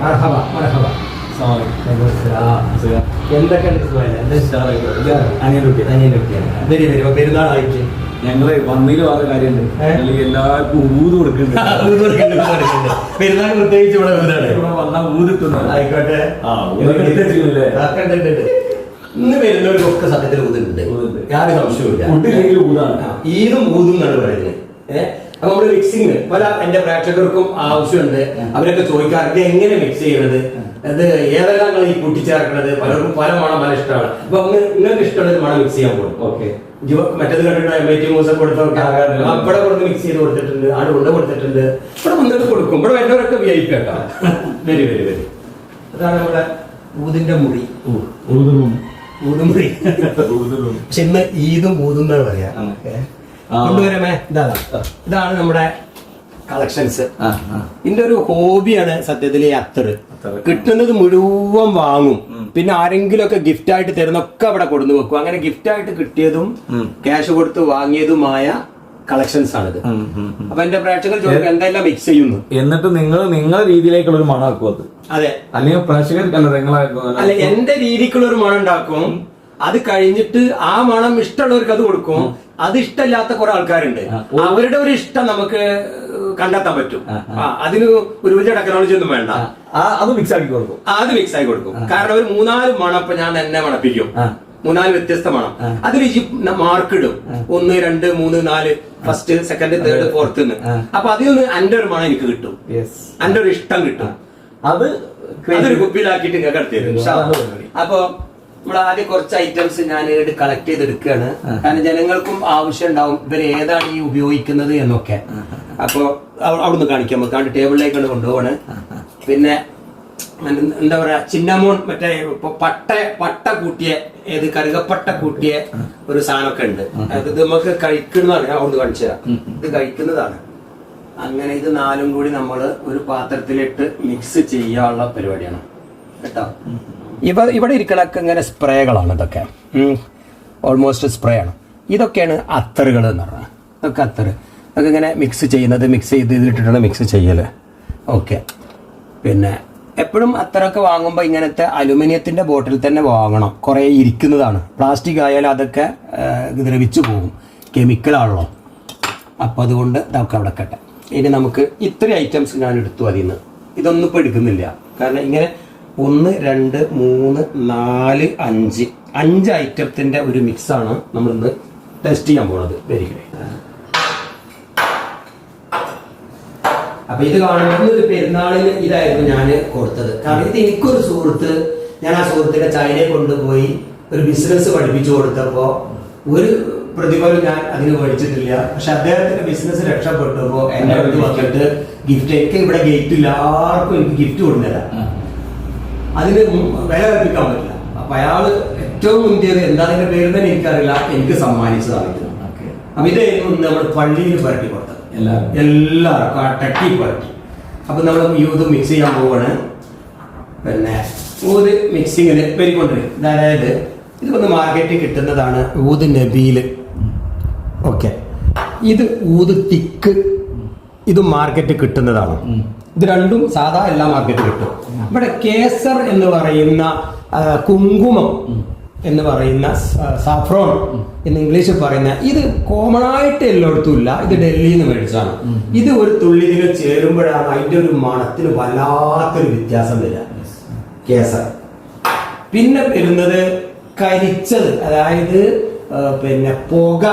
മർഹബ മർഹബ പെരുന്നാളായിട്ട്? ഞങ്ങൾ വന്നതിൽ വേറെ കാര്യമുണ്ട്. എല്ലാവർക്കും ഊത് കൊടുക്കുന്നുണ്ട്. പെരുന്നാൾ പ്രത്യേകിച്ച് ഇവിടെ വന്നാൽ ഇവിടെ വന്നാ ഊത് ആയിക്കോട്ടെ. ഇന്ന് വരുന്നവർക്കൊക്കെ സത്യത്തിൽ ഊതുണ്ട്. യാതൊരു ഊതാണ്. ആ, ഊതും എന്നാണ് പറയുന്നത്. ഏഹ് അപ്പൊ നമ്മൾ മിക്സിങ് പല എന്റെ പ്രേക്ഷകർക്കും ആവശ്യമുണ്ട്. അവരൊക്കെ ചോദിക്കാറുണ്ട് എങ്ങനെ മിക്സ് ചെയ്യണത്? അത് ഏതെല്ലാം ഈ കൂട്ടിച്ചേർക്കണത്? പലർക്കും പല മണം പല ഇഷ്ടമാണ്. അപ്പൊ നിങ്ങൾക്ക് ഇഷ്ടമുള്ള മണം മിക്സ് ചെയ്യാൻ പോകും ഓക്കെ. മറ്റത് മറ്റേത് കണ്ടിട്ട് എം ഐ ടി മൂസ ഇവിടെ കൊടുത്ത് മിക്സ് ചെയ്ത് കൊടുത്തിട്ടുണ്ട്. ആട് കൊണ്ട് കൊടുത്തിട്ടുണ്ട്. ഇവിടെ വന്നിട്ട് കൊടുക്കും. ഇവിടെ വരുന്നവരൊക്കെ വി ഐ പി കേട്ടോ വരി വരി വരി. അതാണ് നമ്മുടെ ഊതിന്റെ മുറി. ഊതും. ഊതുമുറി ഊതും. പക്ഷെ ഇന്ന് ഈദും ഊതും എന്നാണ് പറയാ. കൊണ്ടുവരാമേ? ഇതാ ഇതാണ് നമ്മുടെ കളക്ഷൻസ്. ഇതിന്റെ ഒരു ഹോബിയാണ് സത്യത്തിൽ ഈ അത്തറ്. അത്തറ്. കിട്ടുന്നത് മുഴുവൻ വാങ്ങും. പിന്നെ ആരെങ്കിലും ഒക്കെ ഗിഫ്റ്റ് ആയിട്ട് തരുന്നൊക്കെ അവിടെ കൊടുന്നു വെക്കും. അങ്ങനെ ഗിഫ്റ്റ് ആയിട്ട് കിട്ടിയതും. ക്യാഷ് കൊടുത്ത് വാങ്ങിയതുമായ കളക്ഷൻസ് ആണിത്. അപ്പൊ എന്റെ പ്രേക്ഷകർ ചോദിക്കും എന്തെല്ലാം മിക്സ് ചെയ്യുന്നു? എന്നിട്ട് നിങ്ങൾ നിങ്ങളുടെ രീതിയിലേക്കുള്ള ഒരു മണം ആക്കും അത്. അതെ. അല്ലെങ്കിൽ പ്രേക്ഷകർക്കല്ല നിങ്ങളെ അല്ല എന്റെ രീതിക്കുള്ള ഒരു മണം ഉണ്ടാക്കും. അത് കഴിഞ്ഞിട്ട് ആ മണം ഇഷ്ടമുള്ളവർക്ക് അത് കൊടുക്കും. അത് ഇഷ്ടമില്ലാത്ത കുറെ ആൾക്കാരുണ്ട്. അവരുടെ ഒരു ഇഷ്ടം നമുക്ക് കണ്ടെത്താൻ പറ്റും. അതിന് ഒരു വലിയ ടെക്നോളജി ഒന്നും വേണ്ട. അത് മിക്സ് ആക്കി കൊടുക്കും. അത് മിക്സ് ആക്കി കൊടുക്കും. കാരണം ഒരു മൂന്നാൽ മണം ഇപ്പൊ ഞാൻ എന്നെ മണപ്പിക്കും. മൂന്നാൽ വ്യത്യസ്ത മണം. അതിൽ ഈ മാർക്ക് ഇടും. ഒന്ന് രണ്ട് മൂന്ന് നാല് ഫസ്റ്റ് സെക്കൻഡ് തേർഡ് ഫോർത്ത്. അപ്പൊ അതിൽ നിന്ന് എന്റെ ഒരു മണം എനിക്ക് കിട്ടും. എന്റെ ഒരു ഇഷ്ടം കിട്ടും. അത് അതൊരു കുപ്പിയിലാക്കിയിട്ട് നിങ്ങൾക്ക് അടുത്ത് തരും. ഇൻഷാ അല്ലാ. അപ്പൊ നമ്മൾ ആദ്യം കുറച്ച് ഐറ്റംസ് ഞാൻ കളക്ട് ചെയ്തെടുക്കുകയാണ്. കാരണം ജനങ്ങൾക്കും ആവശ്യം ഉണ്ടാവും ഇവർ ഏതാണ് ഈ ഉപയോഗിക്കുന്നത് എന്നൊക്കെ. അപ്പൊ അവ- അവിടുന്ന് കാണിക്കാം. നമുക്ക് കണ്ട് ടേബിളിലേക്കാണ് കൊണ്ടുപോവാണ്. പിന്നെ എന്താ പറയാ ചിന്നമോൺ മറ്റേ ഇപ്പൊ പട്ട പട്ട കൂട്ടിയ ഏത് കറുകപ്പട്ട കൂട്ടിയ ഒരു സാധനമൊക്കെ ഉണ്ട്. അത് ഇത് നമുക്ക് കഴിക്കുന്നതാണ് ഞാൻ അവിടുന്ന് കാണിച്ചു തരാം. ഇത് കഴിക്കുന്നതാണ്. അങ്ങനെ ഇത് നാലും കൂടി നമ്മൾ ഒരു പാത്രത്തിലിട്ട് മിക്സ് ചെയ്യാനുള്ള പരിപാടിയാണ്. കേട്ടോ? ഇവ ഇവിടെ ഇരിക്കണൊക്കെ ഇങ്ങനെ സ്പ്രേകളാണ് ഇതൊക്കെ. ഓൾമോസ്റ്റ് സ്പ്രേ ആണ് ഇതൊക്കെയാണ് അത്തറുകൾ എന്ന് പറഞ്ഞാൽ ഇതൊക്കെ അത്തറ്. ഇതൊക്കെ ഇങ്ങനെ മിക്സ് ചെയ്യുന്നത് മിക്സ് ചെയ്ത് ഇതിലിട്ടിട്ടാണ് മിക്സ് ചെയ്യൽ ഓക്കെ പിന്നെ എപ്പോഴും അത്തറൊക്കെ വാങ്ങുമ്പോൾ ഇങ്ങനത്തെ അലുമിനിയത്തിന്റെ ബോട്ടിൽ തന്നെ വാങ്ങണം. കുറേ ഇരിക്കുന്നതാണ്. പ്ലാസ്റ്റിക് ആയാലും അതൊക്കെ ദ്രവിച്ചു പോകും. കെമിക്കലാണല്ലോ അപ്പം അതുകൊണ്ട് നമുക്ക് അവിടെ കട്ടെ. ഇനി നമുക്ക് ഇത്രയും ഐറ്റംസ് ഞാൻ എടുത്തു അതിൽ നിന്ന് ഇതൊന്നും ഇപ്പോൾ എടുക്കുന്നില്ല. കാരണം ഇങ്ങനെ ഒന്ന് രണ്ട് മൂന്ന് നാല് അഞ്ച്. അഞ്ച് ഐറ്റത്തിന്റെ ഒരു മിക്സ് മിക്സാണ് നമ്മളിന്ന് ടെസ്റ്റ് ചെയ്യാൻ പോണത്. വെരി ഗുഡ് അപ്പൊ ഇത് കാണുമ്പോൾ ഒരു പെരുന്നാളിന് ഇതായിരുന്നു ഞാൻ കൊടുത്തത്. കാരണം ഇത് എനിക്കൊരു സുഹൃത്ത് ഞാൻ ആ സുഹൃത്തിന്റെ ചൈനയെ കൊണ്ടുപോയി ഒരു ബിസിനസ് പഠിപ്പിച്ചു കൊടുത്തപ്പോ ഒരു പ്രതിഫലം ഞാൻ അതിന് മേടിച്ചിട്ടില്ല പക്ഷെ അദ്ദേഹത്തിന്റെ ബിസിനസ് രക്ഷപ്പെട്ടപ്പോ എന്നെ അടുത്ത് വന്നിട്ട് ഗിഫ്റ്റ് എനിക്ക് ഇവിടെ ഗേറ്റ് ഇല്ല. ആർക്കും എനിക്ക് ഗിഫ്റ്റ് കൊണ്ടുതരാം അതിന് വില കൽപ്പിക്കാൻ പറ്റില്ല. അപ്പൊ അയാൾ ഏറ്റവും മുന്തിയത് എന്താ അതിന്റെ പേര് തന്നെ എനിക്കറിയില്ല. എനിക്ക് സമ്മാനിച്ചതാണ് ഇത് ഓക്കെ. അപ്പൊ ഇതായിരുന്നു നമ്മൾ പള്ളിയിൽ പരട്ടി കൊടുത്തത്. എല്ലാവരും എല്ലാവർക്കും ആ ടക്കി പരട്ടി. അപ്പൊ നമ്മൾ യൂത് മിക്സ് ചെയ്യാൻ പോവാണ്. പിന്നെ ഊത് മിക്സിങ്ങിന് വരിക്കൊണ്ടിരിക്കും അതായത് ഇത് വന്ന് മാർക്കറ്റിൽ കിട്ടുന്നതാണ് ഊത് നബീൽ. ഓക്കെ. ഇത് ഊത് തിക്ക്. ഇത് മാർക്കറ്റിൽ കിട്ടുന്നതാണ്. ഇത് രണ്ടും സാധാ എല്ലാ മാർക്കറ്റിൽ കിട്ടും. ഇവിടെ കേസർ എന്ന് പറയുന്ന കുങ്കുമം എന്ന് പറയുന്ന സാഫ്രോൺ എന്ന് ഇംഗ്ലീഷിൽ പറയുന്ന ഇത് കോമൺ ആയിട്ട് എല്ലായിടത്തും ഇല്ല. ഇത് ഡൽഹിയിൽ നിന്ന് മേടിച്ചാണ് ഇത് ഒരു തുള്ളി ഇതിൽ ചേരുമ്പോഴാണ് അതിന്റെ ഒരു മണത്തിന് വല്ലാത്തൊരു വ്യത്യാസം വരിക. കേസർ. പിന്നെ വരുന്നത് കരിച്ചത്. അതായത് പിന്നെ പുക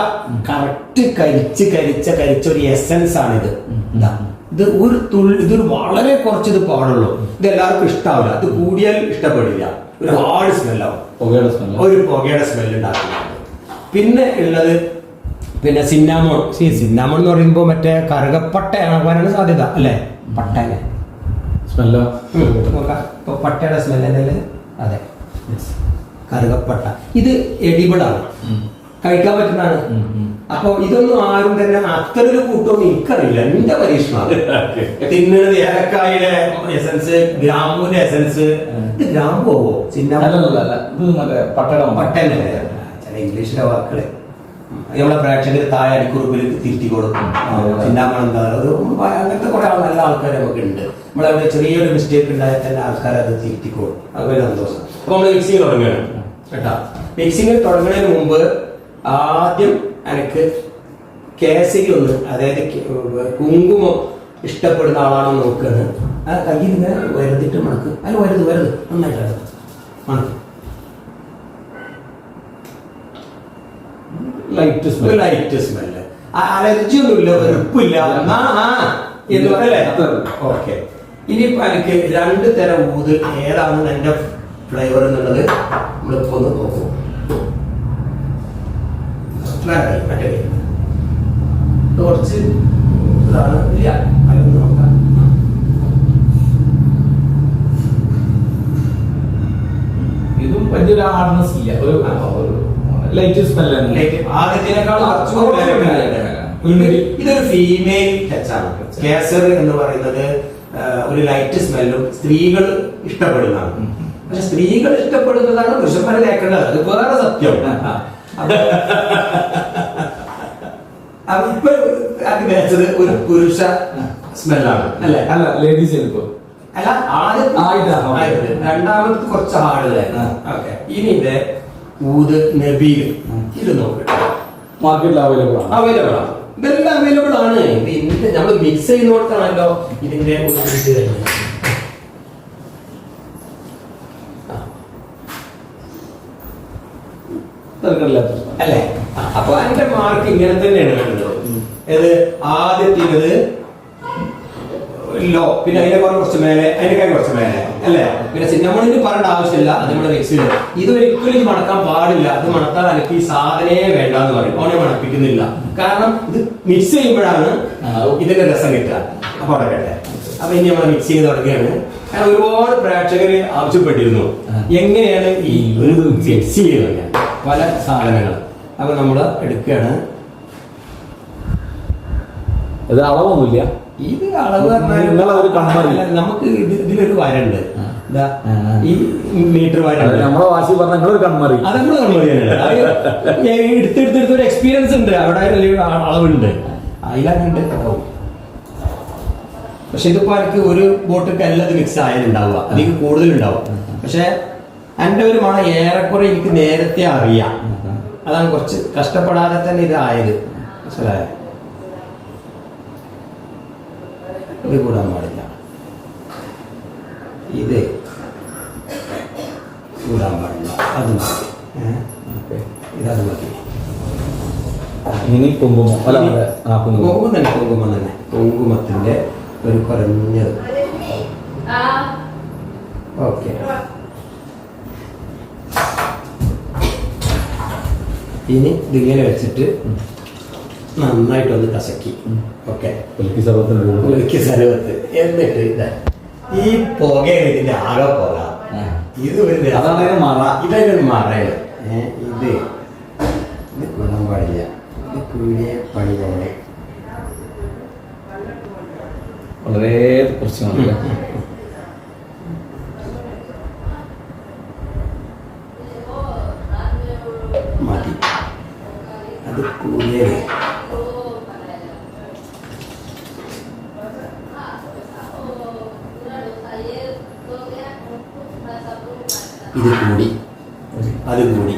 കറക്റ്റ് കരിച്ച് കരിച്ച കരിച്ച ഒരു എസൻസ് ആണ് ഇത് ഇതാ. ഒരു തുള്ളി ഇതൊരു വളരെ കുറച്ച് ഇത് പാടുള്ളൂ. ഇത് എല്ലാവർക്കും ഇഷ്ടാവില്ല. അത് കൂടിയാൽ ഇഷ്ടപ്പെടില്ല. ഒരു ഹാർഡ് സ്മെല്ലാവും പുകയുടെ സ്മെല്ല് ഒരു പുകയുടെ സ്മെല്ല് ഉണ്ടാക്കില്ല പിന്നെ ഉള്ളത് പിന്നെ സിന്നാമോൺ സി സിന്നാമോൺ എന്ന് പറയുമ്പോൾ മറ്റേ കറുകപ്പട്ടയാണ് വരാൻ സാധ്യത അല്ലേ? പട്ടനെ സ്മെല്ലോ പട്ടയുടെ സ്മെല്ല് അതെ. കറുകപ്പട്ട. ഇത് എഡിബിൾ ആണ്. കഴിക്കാൻ പറ്റുന്നതാണ്. അപ്പൊ ഇതൊന്നും ആരും തന്നെ അത്തരൊരു കൂട്ടമൊന്നും എനിക്കറിയില്ല. എന്റെ പരീക്ഷണം. തിന്നുന്നത് ഏലക്കായുടെ എസൻസ് ഗ്രാമ്പൂന്റെ എസൻസ് ഇത് ഗ്രാമ്പുവോ ചില ഇംഗ്ലീഷിലെ വാക്കുകൾ. നമ്മളെ പ്രേക്ഷകർ താഴെ അടിക്കുറിപ്പിൽ തിരുത്തിക്കോളും ചിന്താമണം എന്താ? അത് അങ്ങനത്തെ കുറെ നല്ല ആൾക്കാർ നമുക്ക് ഉണ്ട് നമ്മളവിടെ ചെറിയൊരു മിസ്റ്റേക്ക് ഉണ്ടായാൽ തന്നെ ആൾക്കാർ അത് തിരുത്തിക്കോളും അത് വലിയ സന്തോഷം. അപ്പൊ നമ്മൾ മിക്സിങ് തുടങ്ങുകയാണ്. കേട്ടാ? മിക്സിങ് തുടങ്ങുന്നതിന് മുമ്പ് ആദ്യം എനിക്ക് കേസരി ഒന്ന് അതായത് കുങ്കുമം ഇഷ്ടപ്പെടുന്ന ആളാണോ നോക്കുന്നത് ആ കയ്യിൽ ഇങ്ങനെ വരുതിട്ട് മണക്ക്. അതിൽ വരുത് വരുത്. നന്നായിട്ട് മണക്ക്. Light smell light smell allergy ഒന്നുമില്ല വെറുപ്പില്ല. എന്നാ പറയല്ലേ. ഓക്കെ. ഇനി എനിക്ക് രണ്ട് തരം ഊത് ഏതാണ് എന്റെ ഫ്ലേവർ എന്നുള്ളത്? നമ്മളിപ്പോ ഒന്ന് നോക്കും. വേണ്ട, മറ്റേ കുറച്ച് ഇതാണ് ഇല്ല അതൊന്ന് നോക്കാം. ഇതും വലിയൊരു ഹാർഡ്നെസ് ഇല്ല. ഒരു ലൈറ്റ് സ്മെൽ. ഇതൊരു ഫീമെയിൽ ടച്ചാണ് കേസർ എന്ന് പറയുന്നത് ഒരു ലൈറ്റ് സ്മെല്ലും സ്ത്രീകൾ ഇഷ്ടപ്പെടുന്നതാണ്. പക്ഷെ സ്ത്രീകൾ ഇഷ്ടപ്പെടുന്നതാണ് പുരുഷന്മാരെ കേൾക്കേണ്ടത് അത് വേറെ സത്യം. അപ്പൊ അപ്പൊ ഇപ്പൊ ഒരു പുരുഷ സ്മെല്ലാണ് അല്ലേ? അല്ല ലേഡീസ് ഇപ്പോ. അല്ല ആദ്യം. രണ്ടാമത് കുറച്ച് ഹാർഡ് ആ. ഓക്കെ. ഇനി ഇത് ഊത് നബീൽ ഇത് നോക്കട്ടെ. മാർക്കറ്റിൽ അവൈലബിൾ ആണ്. അവൈലബിൾ ആണ്. ഇതെല്ലാം അവൈലബിൾ ആണ്. ഇത് ഇതിന്റെ നമ്മൾ മിക്സ് ചെയ്യുന്നിടത്താണല്ലോ ഇതിന്റെ ഒരു ഇത് വരുന്നത്. അല്ലേ? അപ്പൊ എന്റെ മാർക്ക് ഇങ്ങനെ തന്നെയാണ് വേണ്ടത് ആദ്യത്തേത് ലോ പിന്നെ അതിനെ കുറെ കുറച്ച് മേലെ അതിനേക്കാൾ കുറച്ച് മേലെ അല്ലേ? പിന്നെ സിന്നമണിന് പറയേണ്ട ആവശ്യമില്ല. അത് നമ്മുടെ മിക്സിൽ ഇത് ഒരിക്കലും ഇത് മണക്കാൻ പാടില്ല. അത് മണത്താൽ എനിക്ക് ഈ സാധനേ വേണ്ട എന്ന് പറയും. ഓനെ മണപ്പിക്കുന്നില്ല. കാരണം ഇത് മിക്സ് ചെയ്യുമ്പോഴാണ് ഇതിന്റെ രസം കിട്ടുക. അപ്പൊ അടക്കട്ടെ കേട്ടെ. അപ്പൊ ഇനി നമ്മൾ മിക്സ് ചെയ്ത് തുടങ്ങുകയാണ്. കാരണം ഒരുപാട് പ്രേക്ഷകർ ആവശ്യപ്പെട്ടിരുന്നു. എങ്ങനെയാണ് ഈ ഈ ഒരു മിക്സ് ചെയ്യുന്നത് പല സാധനങ്ങൾ. അത് നമ്മൾ എടുക്കുകയാണ്. ഇത് അളവൊന്നുമില്ല. ഇത് അളവ് പറഞ്ഞാൽ നമുക്ക് ഇത് ഇതിലൊരു വരണ്ട്. ഈ മീറ്റർ വരണ്ട് നമ്മളെ വാശി പറഞ്ഞ നിങ്ങളൊരു കൺമറി അത് നമ്മൾ കൺമറിയാണ് എടുത്തെടുത്തെടുത്ത് ഒരു എക്സ്പീരിയൻസ് ഉണ്ട്. അവിടെ അളവുണ്ട്. അതിലങ്ങണ്ട് കേട്ടോ പക്ഷെ ഇതിപ്പോ എനിക്ക് ഒരു ബോട്ട് കല്ലത് മിക്സ് ആയാലുണ്ടാവുക. അതിക്ക് കൂടുതലുണ്ടാവും. പക്ഷെ എന്റെ ഒരു മണം ഏറെക്കുറെ എനിക്ക് നേരത്തെ അറിയാം. അതാണ് കുറച്ച് കഷ്ടപ്പെടാതെ തന്നെ ഇതായത്. മനസ്സിലായത് മനസ്സിലായോ? ഇത് കൂടാൻ പാടില്ല. ഇത് കൂടാൻ പാടില്ല. അത് മതി. ഏ? ഇതത് മതി. ഇനി അല്ല കുങ്കുമം. കുങ്കുമം തന്നെ കുങ്കുമം തന്നെ. കുങ്കുമത്തിന്റെ ഒരു കുറഞ്ഞത്. ഓക്കെ. ഇനി ഇതിങ്ങനെ വെച്ചിട്ട് നന്നായിട്ടൊന്ന് കസക്കി. ഓക്കെ. സ്ഥലത്ത് എന്നിട്ട് ഇതാ ഈ പുകയാണ് ഇതിന്റെ ആകെ പുക. ഇത് ഒരു. അതാണ് മറ. ഇതൊരു മറയാണ്. ഇത്. ഇത് ഗുണം പാടില്ല. ഇത് കൂടിയ പണി പോലെ. വളരെ കുറച്ച് മതി മതി അത് കൂടിയത് ഇത് കൂടി അത് കൂടി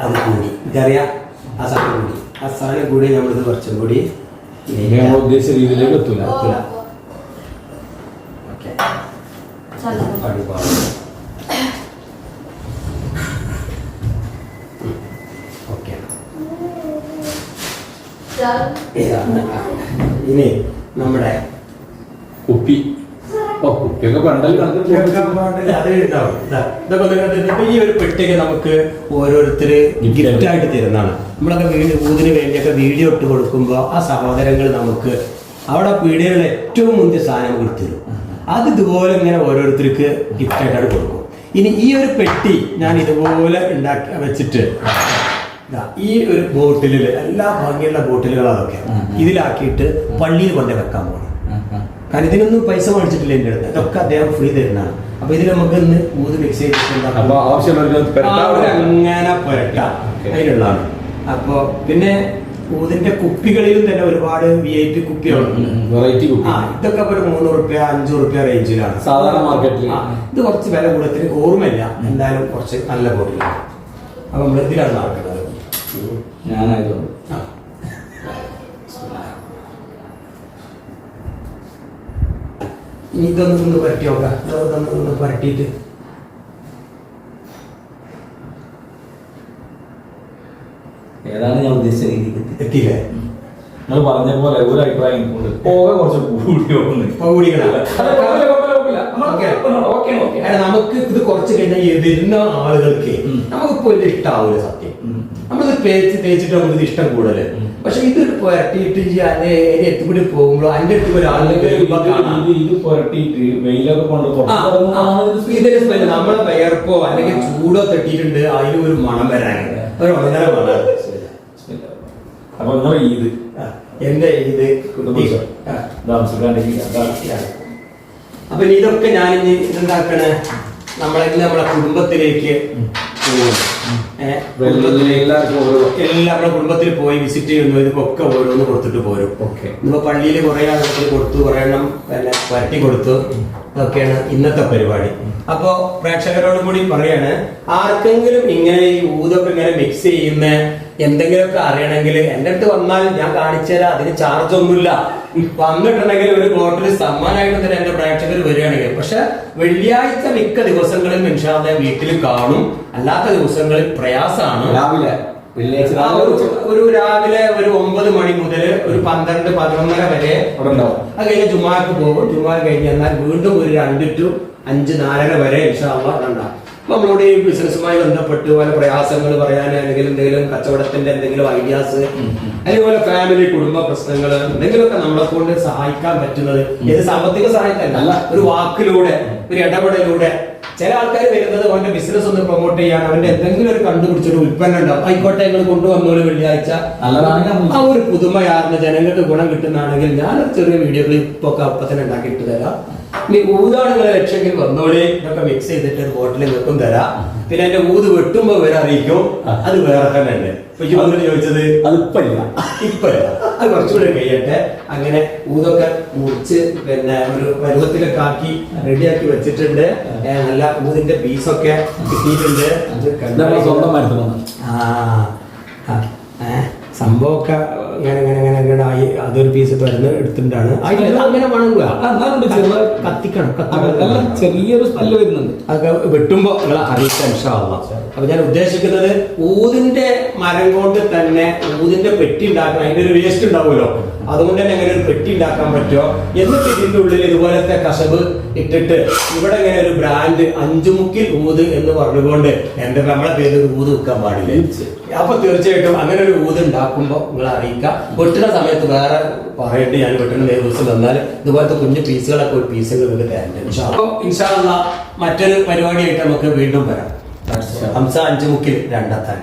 അത് കൂടി ഇതറിയാം? ആ സാധനം കൂടി. ആ സാധനം കൂടി നമ്മളിത് കുറച്ചും കൂടി ഉദ്ദേശിച്ച രീതിയിലേക്ക് എത്തൂല. എത്തൂല. ഓക്കെ. ഇനി നമ്മുടെ കുപ്പി. ഇതൊക്കെ ഈ ഒരു പെട്ടിക നമുക്ക് ഓരോരുത്തര് ഗിഫ്റ്റ് ആയിട്ട്. തരുന്നതാണ്. നമ്മളൊക്കെ വീട് ഊതിന് വേണ്ടിയൊക്കെ വീഡിയോ ഇട്ട് കൊടുക്കുമ്പോൾ ആ സഹോദരങ്ങൾ നമുക്ക് അവിടെ പീടികകളിൽ ഏറ്റവും മുന്തിയ സാധനം കൊടുത്തിരുന്നു അത് ഇതുപോലെ ഇങ്ങനെ ഓരോരുത്തർക്ക് ഗിഫ്റ്റ് ആയിട്ടാണ് കൊടുക്കും. ഇനി ഈ ഒരു പെട്ടി ഞാൻ ഇതുപോലെ ഉണ്ടാക്കി വെച്ചിട്ട് ഈ ഒരു ബോട്ടിലിൽ എല്ലാ ഭംഗിയുള്ള ബോട്ടിലുകൾ അതൊക്കെ. ഇതിലാക്കിയിട്ട് പള്ളിയിൽ കൊണ്ട് വെക്കാൻ പോകണം കാരണം ഇതിനൊന്നും പൈസ മേടിച്ചിട്ടില്ല എന്റെ അടുത്ത്. ഇതൊക്കെ അദ്ദേഹം ഫ്രീ തരുന്നതാണ് അപ്പൊ ഇതിൽ നമുക്ക് ഇന്ന് ഊത് മിക്സ് ചെയ്തിട്ടുണ്ട് അങ്ങനെ പുരട്ടാം. അതിലുള്ളതാണ് അപ്പൊ പിന്നെ ഊതിന്റെ കുപ്പികളിലും തന്നെ ഒരുപാട് വി ഐ പി കുപ്പികളുണ്ട്. വെറൈറ്റി കുപ്പി. ഇതൊക്കെ ഒരു മൂന്ന് റുപ്യ അഞ്ചു റുപ്യ റേഞ്ചിലാണ് സാധാരണ മാർക്കറ്റിൽ. ഇത് കുറച്ച് വില കൂടുതൽ. ഓർമ്മയില്ല. എന്തായാലും കുറച്ച് നല്ല ബോട്ടിലാണ് അപ്പൊ നമ്മൾ ഇതിലാണ് നടക്കുന്നത്. ഞാനായതുകൊണ്ട് ആ. ഇനി ഇതൊന്ന് ഒന്ന് പരട്ടി നോക്കാം ഇതൊന്ന് ഒന്ന് പരട്ടിയിട്ട്. ഏതാണ് ഞാൻ ഉദ്ദേശിച്ച രീതിക്ക് എത്തിയില്ലേ? നിങ്ങൾ പറഞ്ഞ പോലെ ഒരു അഭിപ്രായം പോകെ കുറച്ച് കൂടി നമുക്ക് ഇത് കുറച്ച് കഴിഞ്ഞാൽ വരുന്ന ആളുകൾക്ക് നമുക്ക് നമുക്കിപ്പോ ഇഷ്ടാവൂല സത്യം. നമ്മളിത് തേച്ച് തേച്ചിട്ട് നമുക്ക് ഇഷ്ടം കൂടുതൽ. പക്ഷെ ഇത് പുരട്ടിയിട്ട് എത്തിപ്പിടി പോകുമ്പോൾ അതിന്റെ അടുത്ത് ഒരാളിനെ വരുമ്പോ കാണാം. ഇത് ഇത് പുരട്ടിയിട്ട് വെയിലൊക്കെ കൊണ്ട് ആ, ആ, ഇതിന്റെ സ്മെൽ നമ്മളെ വിയർപ്പോ അല്ലെങ്കിൽ ചൂടോ തട്ടിയിട്ടുണ്ട് അതിന് ഒരു മണം വരാൻ. ഒരു ഒന്നര മണം. അപ്പൊ ഇത് എന്റെ ഇത് ഇതൊക്കെ ഞാൻ ഇനി എന്താക്കണേ നമ്മളെ നമ്മളെ കുടുംബത്തിലേക്ക് പോകും ഏ, കുടുംബത്തിലേക്ക് എല്ലാവർക്കും ഓരോ എല്ലാം കുടുംബത്തിൽ പോയി വിസിറ്റ് ചെയ്യുന്നു ഇതൊക്കെ ഓരോന്ന് കൊടുത്തിട്ട് പോരും. ഓക്കെ. ഇന്നിപ്പോ പള്ളിയിൽ കുറെ ആളുകൾ കൊടുത്തു കുറെ എണ്ണം പിന്നെ പരട്ടി കൊടുത്തു. ഇതൊക്കെയാണ് ഇന്നത്തെ പരിപാടി. അപ്പോ പ്രേക്ഷകരോട് കൂടി പറയാണ് ആർക്കെങ്കിലും ഇങ്ങനെ ഈ ഊതൊക്കെ ഇങ്ങനെ മിക്സ് ചെയ്യുന്ന എന്തെങ്കിലുമൊക്കെ അറിയണമെങ്കിൽ എന്റെ അടുത്ത് വന്നാൽ ഞാൻ കാണിച്ചു തരാം അതിന് ചാർജ് ഒന്നുമില്ല. വന്നിട്ടുണ്ടെങ്കിൽ ഒരു ബോട്ടിൽ സമ്മാനമായിട്ട് തന്നെ എന്റെ പ്രേക്ഷകർ വരികയാണെങ്കിൽ. പക്ഷെ വെള്ളിയാഴ്ച മിക്ക ദിവസങ്ങളിൽ മനുഷ്യ വീട്ടിൽ കാണും. അല്ലാത്ത ദിവസങ്ങളിൽ പ്രയാസമാണ്. രാവിലെ. ഒരു രാവിലെ ഒരു ഒമ്പത് മണി മുതൽ ഒരു പന്ത്രണ്ട് പതിനൊന്നര വരെ ഉണ്ടാവും. അത് കഴിഞ്ഞ് ജുമാക്ക് പോകും. ജുമാ കഴിഞ്ഞ് എന്നാൽ വീണ്ടും ഒരു രണ്ട് ടു അഞ്ച് നാലര വരെ ഇൻഷാള്ള ഉണ്ടാകും നമ്മളോട് ഈ ബിസിനസ്സുമായി ബന്ധപ്പെട്ട് പല പ്രയാസങ്ങൾ പറയാൻ അല്ലെങ്കിൽ എന്തെങ്കിലും കച്ചവടത്തിന്റെ എന്തെങ്കിലും ഐഡിയാസ് അതുപോലെ ഫാമിലി കുടുംബ പ്രശ്നങ്ങൾ എന്തെങ്കിലുമൊക്കെ നമ്മളെ കൊണ്ട് സഹായിക്കാൻ പറ്റുന്നത് ഇത് സാമ്പത്തിക സഹായത്തല്ല. ഒരു വാക്കിലൂടെ ഒരു ഇടപെടലിലൂടെ ചില ആൾക്കാർ വരുന്നത് അവന്റെ ബിസിനസ് ഒന്ന് പ്രൊമോട്ട് ചെയ്യാൻ അവന്റെ എന്തെങ്കിലും ഒരു കണ്ടുപിടിച്ചൊരു ഉൽപ്പന്നം ഉണ്ടാവും. ആയിക്കോട്ടെ നിങ്ങൾ കൊണ്ടുവന്നോളൂ വെള്ളിയാഴ്ച. ആ ഒരു പുതുമയാർന്ന ജനങ്ങൾക്ക് ഗുണം കിട്ടുന്നതാണെങ്കിൽ ഞാനൊരു ചെറിയ വീഡിയോ ക്ലിപ്പ് ഒക്കെ അപ്പൊ തന്നെ ഉണ്ടാക്കി തരാം. ഇനി ഊതാണ് നിങ്ങളെ ലക്ഷ്യമെങ്കിൽ വന്നോളി. ഇതൊക്കെ മിക്സ് ചെയ്തിട്ട് ഒരു ബോട്ടിൽ വെക്കും തരാം. പിന്നെ എന്റെ ഊത് വെട്ടുമ്പോ വേറെ അറിയിക്കും. അത് വേറെ തന്നെ ഉണ്ട് അങ്ങനെ ചോദിച്ചത്? അതിപ്പല്ല. ഇപ്പല്ല. അത് കുറച്ചുകൂടെ കഴിയട്ടെ. അങ്ങനെ ഊതൊക്കെ മുറിച്ച് പിന്നെ ഒരു പരുവത്തിലൊക്കെ ആക്കി റെഡിയാക്കി വെച്ചിട്ടുണ്ട്. നല്ല ഊതിന്റെ പീസൊക്കെ കിട്ടിയിട്ടുണ്ട്. സ്വന്തം മരുന്ന് ആ സംഭവമൊക്കെ ഇങ്ങനെ ഇങ്ങനെ ഇങ്ങനെ ഇങ്ങനെ ആയി അതൊരു പീസ് തുറന്ന് എടുത്തിട്ടാണ്. അങ്ങനെ വണങ്ങുക കത്തിക്കണം ചെറിയൊരു സ്മെല്ല് വരുന്നുണ്ട്. അതൊക്കെ വെട്ടുമ്പോ നിങ്ങൾ അറിയിക്കാൻ ഇൻഷാല്ലാ. അപ്പൊ ഞാൻ ഉദ്ദേശിക്കുന്നത് ഊതിന്റെ മരം കൊണ്ട് തന്നെ ഊതിന്റെ പെട്ടി ഉണ്ടാക്കണം. അതിന്റെ ഒരു വേസ്റ്റ് ഉണ്ടാവുമല്ലോ. അതുകൊണ്ട് തന്നെ എങ്ങനെ ഒരു പെട്ടി ഉണ്ടാക്കാൻ പറ്റുമോ? എന്നിട്ട് ഇതിന്റെ ഉള്ളിൽ ഇതുപോലത്തെ കസബ് ഇട്ടിട്ട് ഇവിടെ ഇങ്ങനെ ഒരു ബ്രാൻഡ് അഞ്ചുമുക്കിൽ ഊത് എന്ന് പറഞ്ഞുകൊണ്ട് എന്റെ നമ്മളെ പേര് ഊത് വെക്കാൻ പാടില്ല. അപ്പൊ തീർച്ചയായിട്ടും അങ്ങനെ ഒരു ഊത് ഉണ്ടാക്കുമ്പോ നിങ്ങൾ അറിയിക്കുക. വെട്ടുന്ന സമയത്ത് വേറെ പറയട്ടെ ഞാൻ വെട്ടുന്ന ദിവസം വന്നാൽ ഇതുപോലത്തെ കുഞ്ഞു പീസുകളൊക്കെ ഒരു പീസുകൾ നിങ്ങൾക്ക് തരണ്ട് അപ്പൊ ഇൻഷാല്ല മറ്റൊരു പരിപാടിയായിട്ട് നമുക്ക് വീണ്ടും വരാം. ഹംസ അഞ്ചുമുക്കിൽ രണ്ടെത്താൻ.